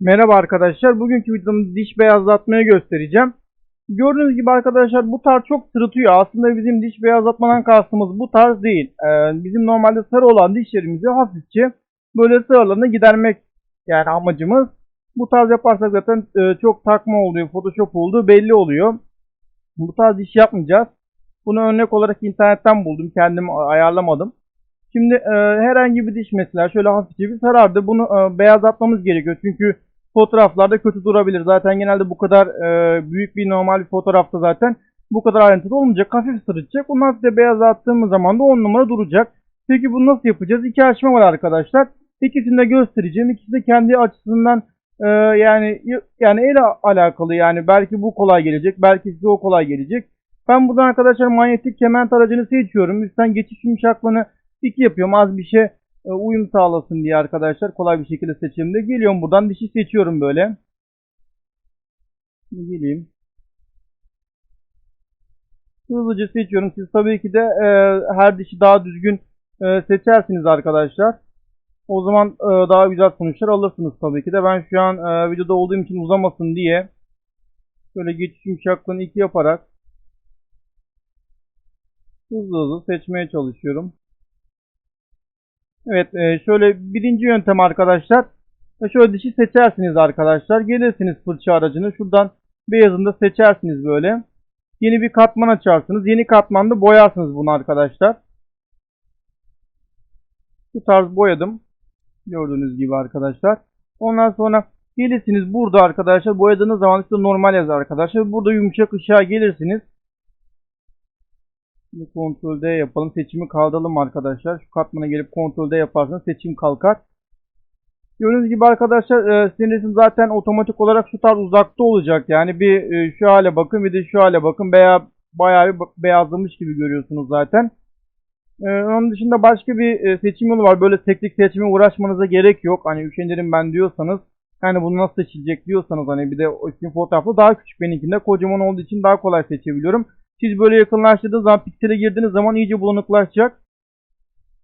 Merhaba arkadaşlar. Bugünkü videomda diş beyazlatmayı göstereceğim. Gördüğünüz gibi arkadaşlar bu tarz çok sırıtıyor. Aslında bizim diş beyazlatmadan kastımız bu tarz değil. Ee, bizim normalde sarı olan dişlerimizi hafifçe böyle sarılarını gidermek yani amacımız. Bu tarz yaparsak zaten e, çok takma oluyor, photoshop olduğu belli oluyor. Bu tarz iş yapmayacağız. Bunu örnek olarak internetten buldum. Kendim ayarlamadım. Şimdi e, herhangi bir diş mesela şöyle hafifçe bir sarardı. Bunu e, beyazlatmamız gerekiyor. Çünkü fotoğraflarda kötü durabilir. Zaten genelde bu kadar e, büyük bir normal bir fotoğrafta zaten bu kadar ayrıntılı olmayacak. Hafif sırıtacak. Ondan sonra beyazlattığımız zaman da 10 numara duracak. Peki bunu nasıl yapacağız? İki aşama var arkadaşlar. İkisini de göstereceğim. İkisi de kendi açısından e, yani yani el alakalı yani belki bu kolay gelecek. Belki size o kolay gelecek. Ben buradan arkadaşlar manyetik kement aracını seçiyorum. Üstten geçiş yumuşaklığını 2 yapıyorum. Az bir şey uyum sağlasın diye arkadaşlar. Kolay bir şekilde seçimde. Geliyorum buradan dişi seçiyorum böyle. Şimdi Geleyim. Hızlıca seçiyorum. Siz tabii ki de e, her dişi daha düzgün e, seçersiniz arkadaşlar. O zaman e, daha güzel sonuçlar alırsınız tabii ki de. Ben şu an e, videoda olduğum için uzamasın diye şöyle geçiş yumuşaklığını 2 yaparak hızlı hızlı seçmeye çalışıyorum. Evet e, şöyle birinci yöntem arkadaşlar. E, Şöyle dişi seçersiniz arkadaşlar. Gelirsiniz fırça aracını. Şuradan beyazını da seçersiniz böyle. Yeni bir katman açarsınız. Yeni katmanda boyarsınız bunu arkadaşlar. Bu tarz boyadım. Gördüğünüz gibi arkadaşlar. Ondan sonra gelirsiniz burada arkadaşlar. Boyadığınız zaman işte normal yazar arkadaşlar. Burada yumuşak ışığa gelirsiniz. Şimdi Ctrl D yapalım. Seçimi kaldıralım arkadaşlar. Şu katmana gelip Ctrl D yaparsanız seçim kalkar. Gördüğünüz gibi arkadaşlar e, sizin zaten otomatik olarak şu tarz uzakta olacak. Yani bir e, şu hale bakın bir de şu hale bakın. Veya bayağı bir beyazlamış gibi görüyorsunuz zaten. E, onun dışında başka bir e, seçim yolu var. Böyle teknik seçime uğraşmanıza gerek yok. Hani üşenirim ben diyorsanız. Yani bunu nasıl seçilecek diyorsanız hani bir de sizin fotoğrafı daha küçük benimkinde. Kocaman olduğu için daha kolay seçebiliyorum. Siz böyle yakınlaştırdığınız zaman piksele girdiğiniz zaman iyice bulanıklaşacak.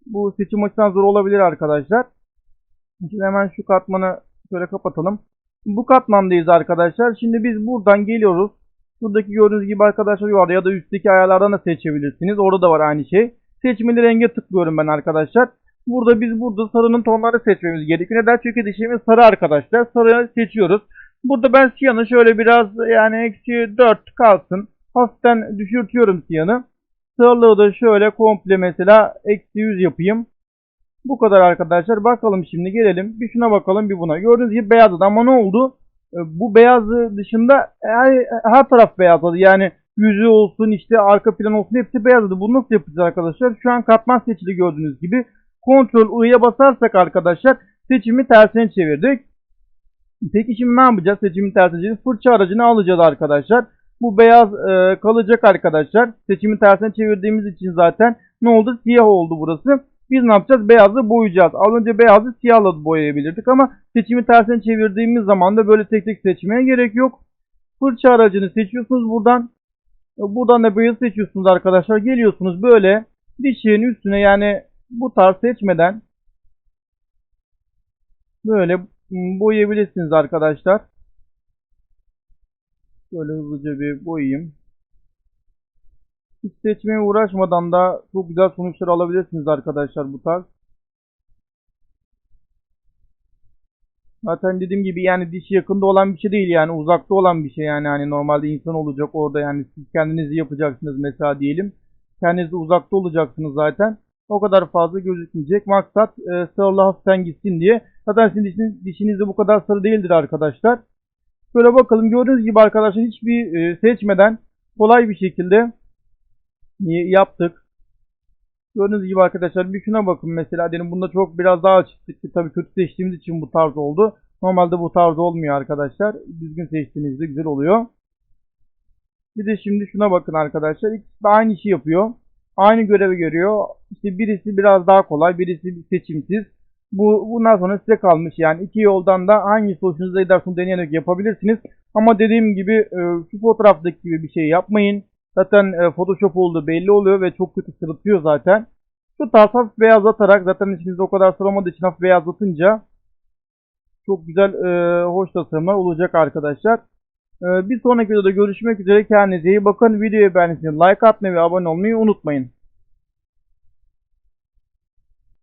Bu seçim açısından zor olabilir arkadaşlar. Şimdi hemen şu katmanı şöyle kapatalım. Bu katmandayız arkadaşlar. Şimdi biz buradan geliyoruz. Şuradaki gördüğünüz gibi arkadaşlar yuvarda ya da üstteki ayarlardan da seçebilirsiniz. Orada da var aynı şey. Seçmeli renge tıklıyorum ben arkadaşlar. Burada biz burada sarının tonları seçmemiz gerekiyor. Neden? Çünkü dişimiz sarı arkadaşlar. Sarı seçiyoruz. Burada ben siyanı şöyle biraz yani eksi 4 kalsın. Hafiften düşürtüyorum siyanı. Sığırlığı da şöyle komple mesela eksi 100 yapayım. Bu kadar arkadaşlar. Bakalım şimdi gelelim. Bir şuna bakalım bir buna. Gördüğünüz gibi beyazladı ama ne oldu? E, Bu beyazı dışında her, her taraf beyazladı. Yani yüzü olsun işte arka plan olsun hepsi beyazladı. Bunu nasıl yapacağız arkadaşlar? Şu an katman seçili gördüğünüz gibi. Ctrl I'ye basarsak arkadaşlar seçimi tersine çevirdik. Peki şimdi ne yapacağız? Seçimi tersine çevirdik. Fırça aracını alacağız arkadaşlar. Bu beyaz e, kalacak arkadaşlar. Seçimi tersine çevirdiğimiz için zaten ne oldu? Siyah oldu burası. Biz ne yapacağız? Beyazı boyayacağız. Az önce beyazı siyahla boyayabilirdik ama seçimi tersine çevirdiğimiz zaman da böyle tek tek seçmeye gerek yok. Fırça aracını seçiyorsunuz buradan. Buradan da beyaz seçiyorsunuz arkadaşlar. Geliyorsunuz böyle dişin üstüne yani bu tarz seçmeden böyle boyayabilirsiniz arkadaşlar. Şöyle hızlıca bir boyayayım. Hiç seçmeye uğraşmadan da çok güzel sonuçlar alabilirsiniz arkadaşlar bu tarz. Zaten dediğim gibi yani dişi yakında olan bir şey değil yani uzakta olan bir şey yani hani normalde insan olacak orada yani siz kendinizi yapacaksınız mesela diyelim. Kendiniz de uzakta olacaksınız zaten. O kadar fazla gözükmeyecek. Maksat e, sarılı hafiften gitsin diye. Zaten sizin dişiniz, dişiniz de bu kadar sarı değildir arkadaşlar. Şöyle bakalım gördüğünüz gibi arkadaşlar hiçbir e, seçmeden kolay bir şekilde yaptık. Gördüğünüz gibi arkadaşlar bir şuna bakın mesela dedim bunda çok biraz daha açıklık tabii kötü seçtiğimiz için bu tarz oldu. Normalde bu tarz olmuyor arkadaşlar. Düzgün seçtiğinizde güzel oluyor. Bir de şimdi şuna bakın arkadaşlar. İkisi de aynı işi yapıyor. Aynı görevi görüyor. İşte birisi biraz daha kolay, birisi seçimsiz. Bu bundan sonra size kalmış yani iki yoldan da hangisi hoşunuza giderse onu deneyerek yapabilirsiniz. Ama dediğim gibi e, şu fotoğraftaki gibi bir şey yapmayın. Zaten e, Photoshop olduğu belli oluyor ve çok kötü sırıtıyor zaten. Şu tarz hafif beyazlatarak zaten içinizde o kadar sıramadığı için hafif beyazlatınca çok güzel, e, hoş tasarımlar olacak arkadaşlar. E, bir sonraki videoda görüşmek üzere. Kendinize iyi bakın. Videoyu beğendiyseniz like atmayı ve abone olmayı unutmayın.